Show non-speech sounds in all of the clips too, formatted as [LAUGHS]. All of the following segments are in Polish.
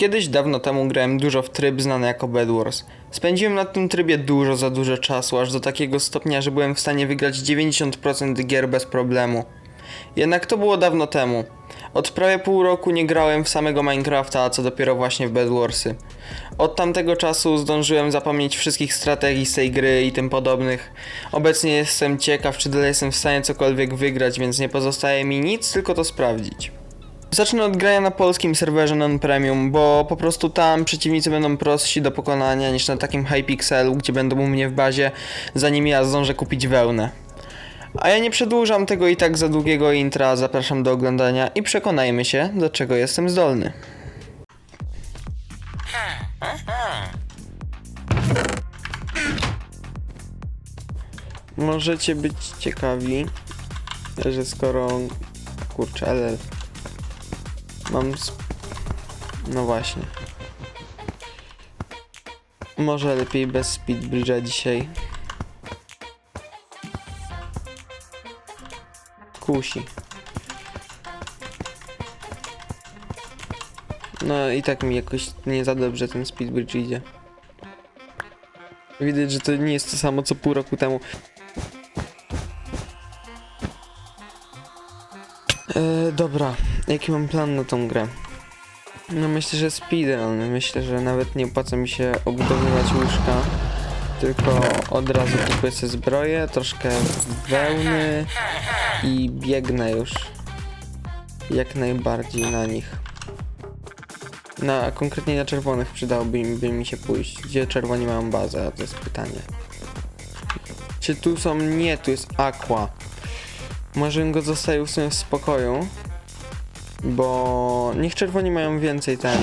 Kiedyś dawno temu grałem dużo w tryb znany jako Bed Wars. Spędziłem na tym trybie dużo za dużo czasu, aż do takiego stopnia, że byłem w stanie wygrać 90% gier bez problemu. Jednak to było dawno temu. Od prawie pół roku nie grałem w samego Minecrafta, a co dopiero właśnie w Bed Warsy. Od tamtego czasu zdążyłem zapomnieć wszystkich strategii z tej gry i tym podobnych. Obecnie jestem ciekaw, czy dalej jestem w stanie cokolwiek wygrać, więc nie pozostaje mi nic, tylko to sprawdzić. Zacznę od grania na polskim serwerze non-premium, bo po prostu tam przeciwnicy będą prostsi do pokonania niż na takim Hypixelu, gdzie będą u mnie w bazie, zanim ja zdążę kupić wełnę. A ja nie przedłużam tego i tak za długiego intra, zapraszam do oglądania i przekonajmy się, do czego jestem zdolny. Możecie być ciekawi, że skoro... Kurczę, ale... Mam... No właśnie. Może lepiej bez speedbridge'a dzisiaj. Kusi. No i tak mi jakoś nie za dobrze ten speedbridge idzie. Widać, że to nie jest to samo co pół roku temu. E, dobra, jaki mam plan na tą grę? No myślę, że speedrun. Myślę, że nawet nie opłaca mi się obudowywać łóżka. Tylko od razu kupię sobie zbroję, troszkę wełny i biegnę już. Jak najbardziej na nich. Na, konkretnie na czerwonych przydałoby by mi się pójść. Gdzie czerwoni mają bazę? To jest pytanie. Czy tu są? Nie, tu jest aqua. Może go zostawił w w spokoju. Bo niech czerwoni mają więcej ten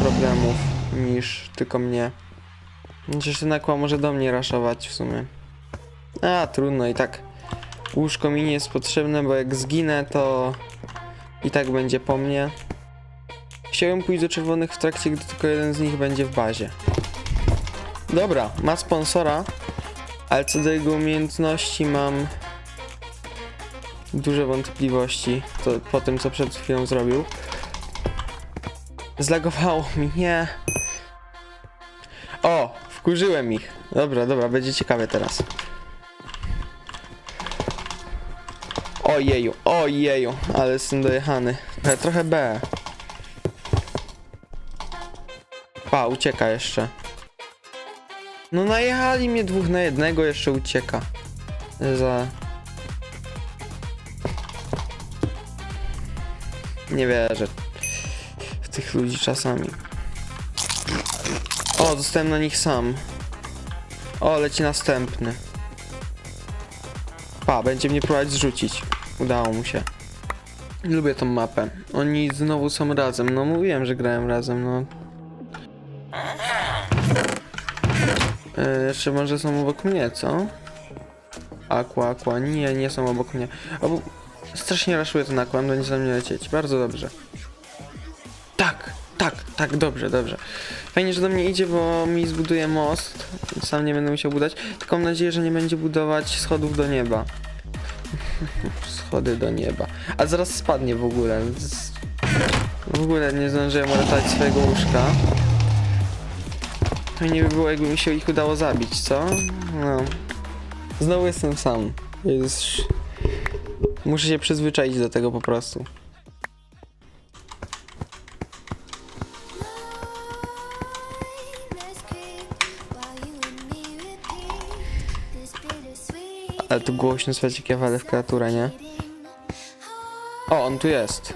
problemów niż tylko mnie. Chociaż ten aqua może do mnie raszować w sumie. A, trudno i tak. Łóżko mi nie jest potrzebne, bo jak zginę, to i tak będzie po mnie. Chciałem pójść do czerwonych w trakcie, gdy tylko jeden z nich będzie w bazie. Dobra, ma sponsora, ale co do jego umiejętności mam duże wątpliwości to, po tym, co przed chwilą zrobił. Zlagowało mi, nie. O, wkurzyłem ich. Dobra, dobra, będzie ciekawe teraz. Ojeju, ojeju, ale jestem dojechany. E, trochę B. Pa, ucieka jeszcze. No najechali mnie dwóch na jednego, jeszcze ucieka. Za... Nie wierzę. W tych ludzi czasami. O, zostałem na nich sam. O, leci następny. Pa, będzie mnie próbować zrzucić. Udało mu się. Lubię tą mapę. Oni znowu są razem. No mówiłem, że grałem razem, no. E, jeszcze może są obok mnie, co? Aqua, aqua. Nie, nie są obok mnie. Strasznie raszuje ten on będzie za mnie lecieć. Bardzo dobrze. Tak, tak, tak, dobrze, dobrze. Fajnie, że do mnie idzie, bo mi zbuduje most. Sam nie będę musiał budować. Tylko mam nadzieję, że nie będzie budować schodów do nieba. [LAUGHS] Schody do nieba. A zaraz spadnie w ogóle. W ogóle nie zdążyłem uratować swojego łóżka. Fajnie by było, jakby mi się ich udało zabić, co? No. Znowu jestem sam. Jest... Muszę się przyzwyczaić do tego po prostu. Ale tu głośno słychać jak ja walę w kreaturę, nie? O, on tu jest.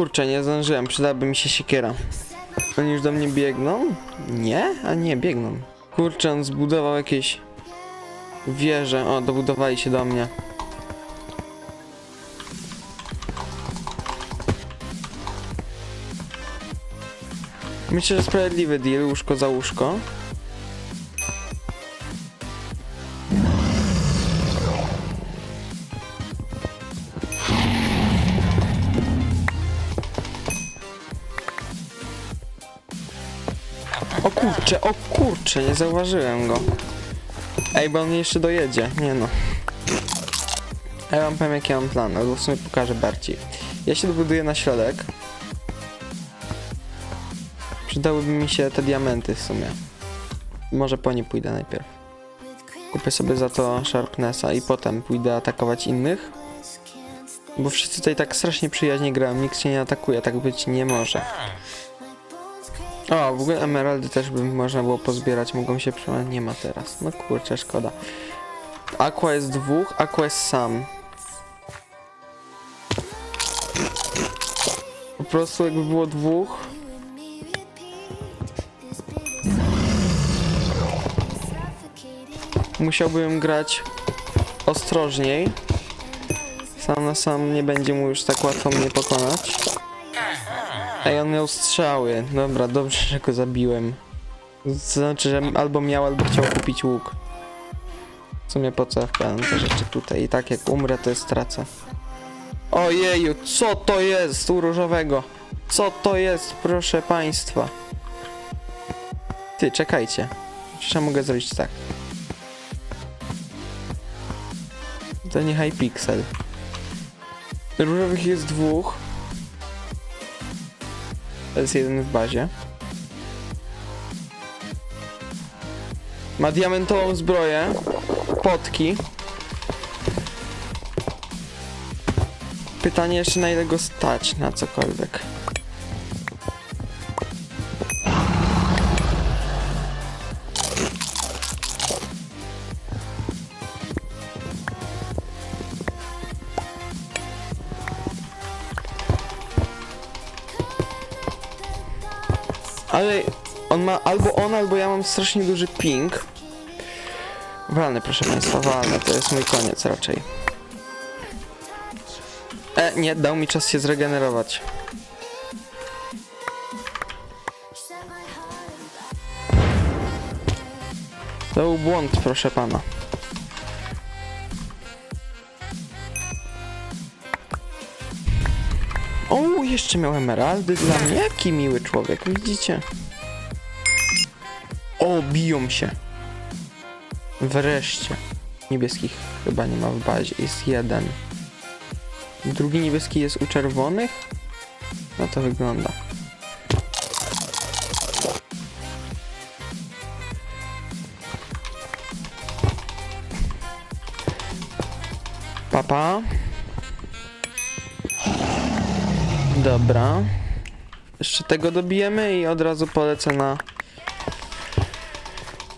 Kurczę, nie zdążyłem, przydałaby mi się siekiera. Oni już do mnie biegną? Nie? A nie, biegną. Kurczę, on zbudował jakieś wieże. O, dobudowali się do mnie. Myślę, że sprawiedliwy deal, łóżko za łóżko. Kurczę, o kurczę, nie zauważyłem go. Ej, bo on jeszcze dojedzie, nie no. Ja wam powiem jaki mam plan, albo w sumie pokażę bardziej. Ja się dobuduję na środek. Przydałyby mi się te diamenty w sumie. Może po nie pójdę najpierw. Kupię sobie za to Sharpnessa i potem pójdę atakować innych. Bo wszyscy tutaj tak strasznie przyjaźnie grają, nikt się nie atakuje, tak być nie może. O, w ogóle emeraldy też by można było pozbierać, mogą się przełamać, nie ma teraz. No kurczę, szkoda. Aqua jest dwóch, Aqua jest sam. Po prostu jakby było dwóch. Musiałbym grać ostrożniej. Sam na sam nie będzie mu już tak łatwo mnie pokonać. Ej, on miał strzały. Dobra, dobrze, że go zabiłem. Znaczy, że albo miał, albo chciał kupić łuk. W sumie po co wkładam te rzeczy tutaj? I tak jak umrę, to jest stracę. Ojeju, co to jest u różowego? Co to jest, proszę państwa? Ty, czekajcie. Przecież ja mogę zrobić tak. To nie Hypixel. Różowych jest dwóch. To jest jeden w bazie. Ma diamentową zbroję. Potki. Pytanie jeszcze na ile go stać na cokolwiek. Ale on ma albo on, albo ja mam strasznie duży ping. Walny, proszę państwa, walny, to jest mój koniec raczej. E, nie, dał mi czas się zregenerować. To był błąd, proszę pana. O, jeszcze miał emeraldy dla mnie. Jaki miły człowiek, widzicie? O, biją się. Wreszcie. Niebieskich chyba nie ma w bazie. Jest jeden. Drugi niebieski jest u czerwonych? No to wygląda. Papa. Dobra. Jeszcze tego dobijemy i od razu polecę na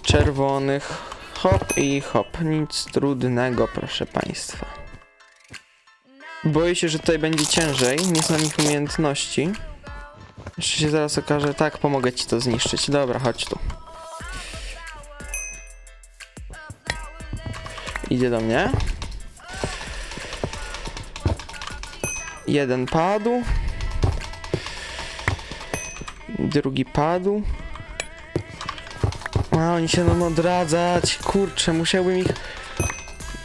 czerwonych. Hop i hop. Nic trudnego, proszę państwa. Boję się, że tutaj będzie ciężej. Nie znam ich umiejętności. Jeszcze się zaraz okaże, tak, pomogę ci to zniszczyć. Dobra, chodź tu. Idzie do mnie. Jeden padł. Drugi padł. A oni się będą odradzać. Kurczę, musiałbym ich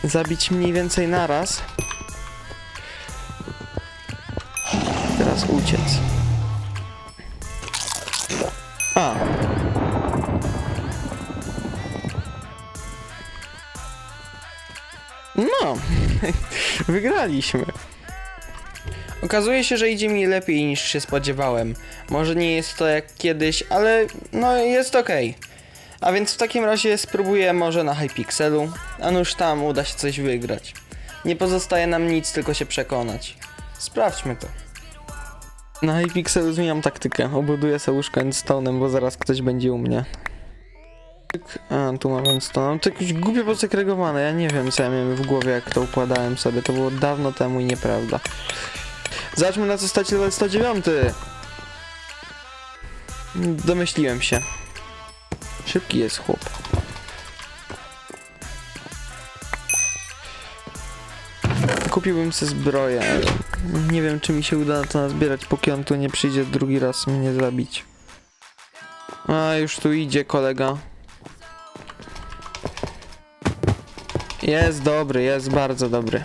zabić mniej więcej naraz. Teraz uciec. A. No, [LAUGHS] wygraliśmy. Okazuje się, że idzie mi lepiej niż się spodziewałem. Może nie jest to jak kiedyś, ale no jest okej. A więc w takim razie spróbuję może na Hypixelu, a nuż tam uda się coś wygrać. Nie pozostaje nam nic, tylko się przekonać. Sprawdźmy to. Na Hypixelu zmieniam taktykę. Obuduję sobie łóżko endstone'em, bo zaraz ktoś będzie u mnie. A, tu mam endstone. To jakieś głupio posegregowane. Ja nie wiem, co ja miałem w głowie, jak to układałem sobie. To było dawno temu i nieprawda. Zobaczmy, na co stać level 109. Domyśliłem się. Szybki jest chłop. Kupiłbym sobie zbroję, nie wiem czy mi się uda to nazbierać, póki on tu nie przyjdzie drugi raz mnie zabić. A, już tu idzie kolega. Jest dobry, jest bardzo dobry.